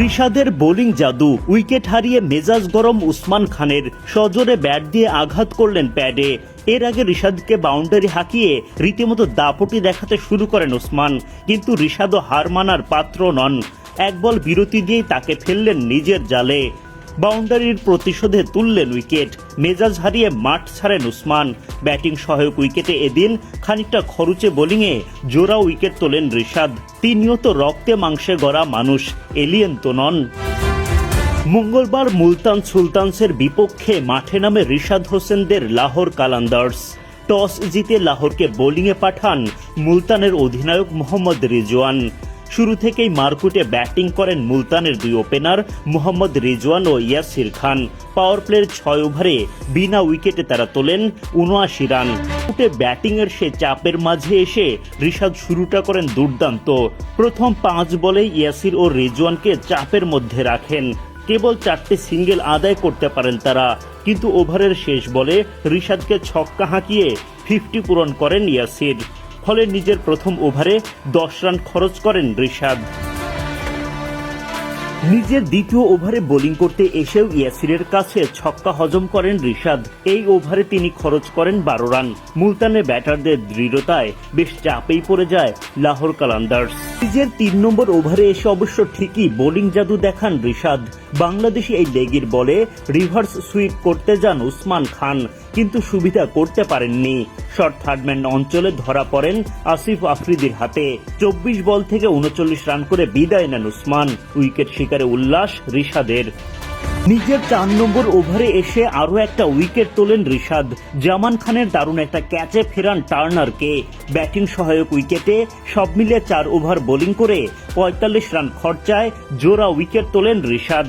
রিশাদের bowling জাদু wicket হারিয়ে মেজাজ গরম উসমান খানের সজোরে ব্যাট দিয়ে আঘাত করলেন প্যাডে। এর আগে রিশাদকে বাউন্ডারি হাঁকিয়ে রীতিমতো দাপটি দেখাতে শুরু করেন উসমান, কিন্তু রিশাদও হার মানার পাত্র নন। এক বল বিরতি দিয়েই তাকে ফেললেন নিজের জালে। বাউন্ডারির প্রতিশোধে তুললেন উইকেট। মেজাজ হারিয়ে মাঠ ছাড়েন উসমান। ব্যাটিং সহায়ক উইকেটে এদিন খানিকটা খরুচে বোলিংয়ে জোড়া উইকেট তোলেন ঋষাদ তিনিও তো রক্তে মাংসে গড়া মানুষ, এলিয়েন তো নন মঙ্গলবার মুলতান সুলতানসের বিপক্ষে মাঠে নামে রিশাদ হোসেনদের লাহোর কালান্দার্স। টস জিতে লাহোরকে বোলিংয়ে পাঠান মুলতানের অধিনায়ক মোহাম্মদ রিজওয়ান। শুরু থেকেই মারকুটে ব্যাটিং করেন মুলতানের দুই ওপেনার মোহাম্মদ রিজওয়ান ও ইয়াসির খান। পাওয়ার প্লের ছয় ওভারে বিনা উইকেটে তারা তোলেন উনআশি রান। উঠে ব্যাটিংয়ের সে চাপের মাঝে এসে ঋষাদ শুরুটা করেন দুর্দান্ত। প্রথম পাঁচ বলে ইয়াসির ও রিজওয়ানকে চাপের মধ্যে রাখেন। কেবল চারটে সিঙ্গেল আদায় করতে পারেন তারা, কিন্তু ওভারের শেষ বলে ঋষাদকে ছক্কা হাঁকিয়ে ফিফটি পূরণ করেন ইয়াসির। ফলে নিজের প্রথম ওভারে দশ রান খরচ করেন ঋষাদ নিজের দ্বিতীয় ওভারে বোলিং করতে এসেও ইয়াসিরের কাছে ছক্কা হজম করেন ঋষাদ এই ওভারে তিনি খরচ করেন বারো রান। মুলতানের ব্যাটারদের দৃঢ়তায় বেশ চাপেই পড়ে যায় লাহোর কালান্দার্স নিজের তিন নম্বর ওভারে এসে অবশ্য ঠিকই বোলিং জাদু দেখান ঋষাদ বাংলাদেশি এই লেগির বলে রিভার্স সুইপ করতে যান উসমান খান, কিন্তু সুবিধা করতে পারেননি। শর্ট থার্ডম্যান অঞ্চলে ধরা পড়েন আসিফ আফ্রিদির হাতে। চব্বিশ বল থেকে উনচল্লিশ রান করে বিদায় নেন উসমান। উইকেট শিকারে উল্লাস ঋষাদের নিজের চার নম্বর ওভারে এসে আরও একটা উইকেট তোলেন ঋষাদ জামান খানের দারুণ একটা ক্যাচে ফেরান টার্নারকে। ব্যাটিং সহায়ক উইকেটে সব মিলিয়ে চার ওভার বোলিং করে পঁয়তাল্লিশ রান খরচায় জোড়া উইকেট তোলেন ঋষাদ